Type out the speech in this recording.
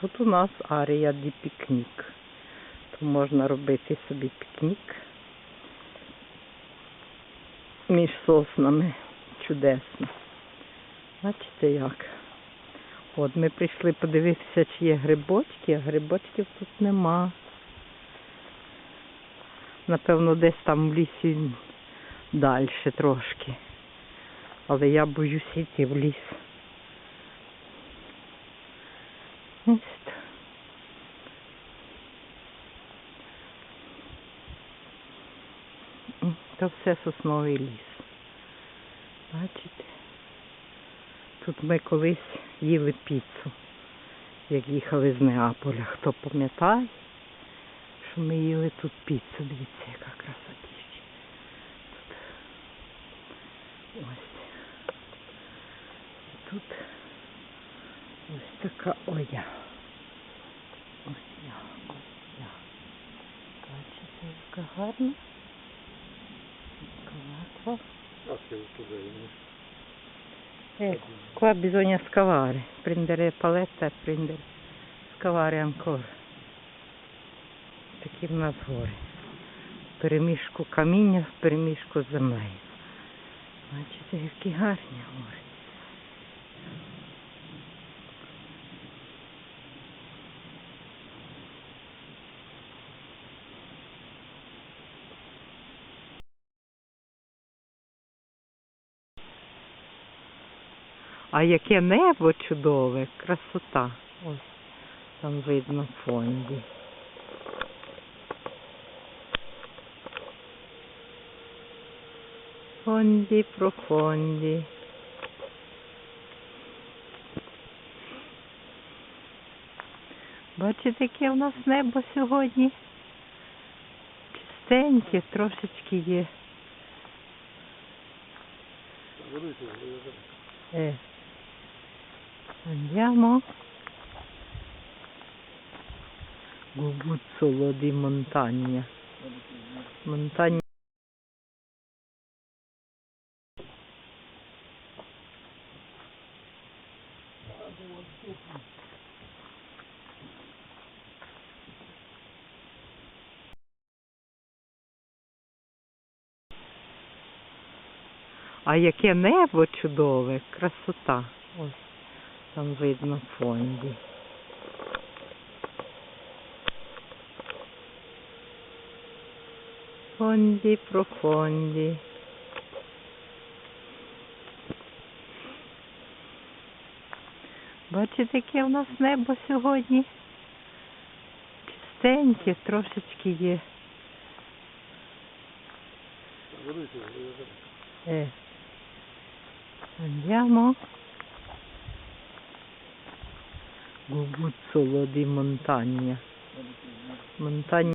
Тут у нас арія ді пікнік. Тут можна робити собі пікнік між соснами. Чудесно. Бачите як? От ми прийшли подивитися, чи є грибочки, а грибочків тут нема. Напевно, десь там в лісі далі трошки. Але я боюсь йти в ліс. Ось так. То все сосновий ліс. Бачите? Тут ми колись їли піцу, як їхали з Неаполя. Хто пам'ятає, що ми їли тут піцу. Дивіться, яка красотища. Тут ось. Тут ось така оя. Ось я, ось я. Бачите, яка гарна. Яка латва. Ecco, qua bisogna scavare, prendere paletta e prendere, scavare ancora. Такі в нас гори. Перемішку каміння, в переміжку з землею. Бачите, які гарні гори. А яке небо чудове, красота. Ось там видно фонді. Фонді про фонді. Бачите, яке в нас небо сьогодні? Чистеньке, трошечки є. Eh. Andiamo. Guguzzolo di montagna. Montagna. А яке небо чудове, красота. Ось там видно фонді. Фонді про фонді. Бачите, яке в нас небо сьогодні? Чистеньке, трошечки є. Eh. Andiamo. Guguzzolo di montagna. Montagna.